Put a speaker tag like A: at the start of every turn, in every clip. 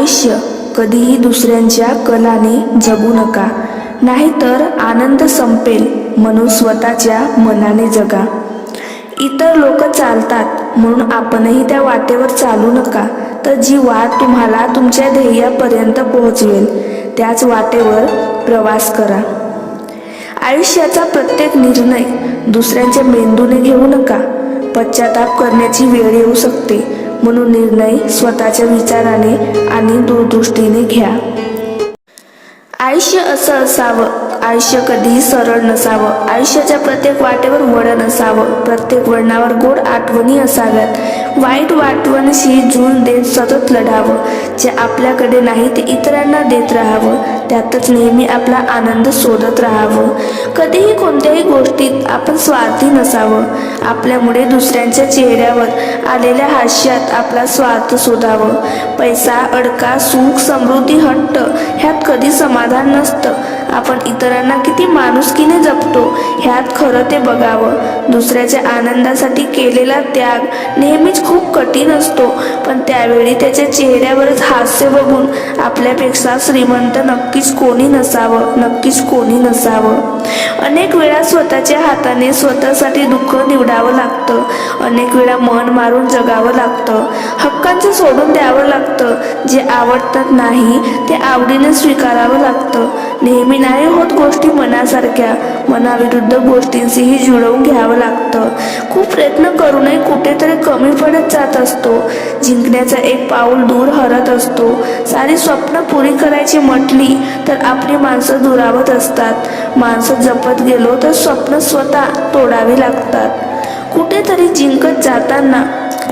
A: आयुष्य कधीही दुसऱ्यांच्या कलाने जगू नका. नाहीतर आनंद संपेल म्हणून स्वतःच्या मनाने जगा. इतर लोक चालतात म्हणून आपणही त्या वाटेवर चालू नका. तर जी वाट तुम्हाला तुमच्या ध्येयापर्यंत पोहोचवेल त्याच वाटेवर प्रवास करा. आयुष्याचा प्रत्येक निर्णय दुसऱ्यांच्या मेंदूने घेऊ नका. पश्चाताप करण्याची वेळ येऊ शकते. म्हणून निर्णय स्वतःच्या विचाराने आणि दूरदृष्टीने घ्या. आयुष्य असं असावं. आयुष्य कधीही सरळ नसावं. आयुष्याच्या प्रत्येक वाटेवर वळण असावं प्रत्येक वळणावर गोड आठवणी असाव्यात. वाईट वाटवणशी झूल देत सतत लढावं. जे आपल्याकडे नाही ते इतरांना देत राहावं. त्यातच नेहमी आपला आनंद शोधत राहावं. कधीही कोणत्याही गोष्टीत आपण स्वार्थी नसावं. आपल्यामुळे दुसऱ्यांच्या चेहऱ्यावर आलेल्या हास्यात आपला स्वार्थ शोधावं. पैसा अडका सुख समृद्धी हट्ट ह्यात कधी समाधान नसतं. आपण इतरांना किती माणुसकीने जपतो ह्यात खरं ते बघावं. दुसऱ्याच्या आनंदासाठी केलेला त्याग नेहमीच खूप कठीण असतो पण त्यावेळी त्याच्या चेहऱ्यावरच हास्य बघून आपल्यापेक्षा श्रीमंत नक्कीच कोणी नसावं नक्कीच कोणी नसावं. अनेक वेळा स्वतःच्या हाताने स्वतःसाठी दुःख निवडावं लागतं. अनेक वेळा मन मारून जगावं लागतं. हक्कांचं सोडून द्यावं लागतं. जे आवडतात नाही ते आवडीने स्वीकारावं लागतं. नेहमी नाही होत गोष्टी मनासारख्या. मनाविरुद्ध गोष्टींशीही जुळवून घ्यावं लागतं. कमी पडत जात असतो. जिंकण्याचा एक पाऊल दूर हरत असतो. सारी स्वप्न पुरी करायची म्हटली तर आपली माणसं दुरावत असतात. माणसं जपत गेलो तर स्वप्न स्वतः तोडावी लागतात. कुठेतरी जिंकत जाताना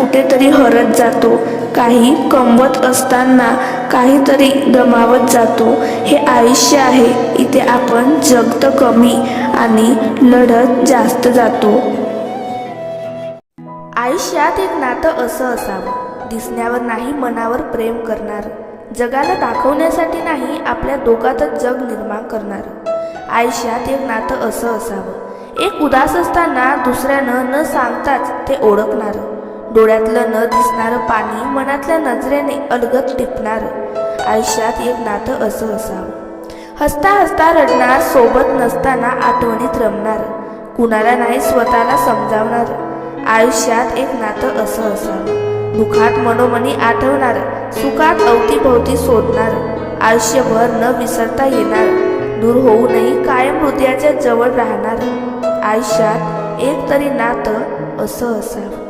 A: कुठेतरी हरत जातो. काही कमवत असताना काहीतरी गमावत जातो. हे आयुष्य आहे. इथे आपण जगत कमी आणि लढत जास्त जातो. आयुष्यात एक नातं असं असावं. दिसण्यावर नाही मनावर प्रेम करणार. जगाला दाखवण्यासाठी नाही आपल्या दोघातच जग निर्माण करणार. आयुष्यात एक नातं असं असावं. एक उदास असताना दुसऱ्यानं न सांगताच ते ओळखणारं. डोळ्यातलं न दिसणारं पाणी मनातल्या नजरेने अलगत टिपणारं. आयुष्यात एक नातं असं असावं. हसता हसता रडणार सोबत नसताना आठवणीत रमणार. कुणाला नाही स्वतःला समजावणार. आयुष्यात एक नातं असं असावं दुःखात मनोमनी आठवणार सुखात अवतीभोवती सोडणार. आयुष्यभर न विसरता येणार. दूर होऊनही कायम हृदयाच्या जवळ राहणार. आयुष्यात एक तरी नातं असं असावं.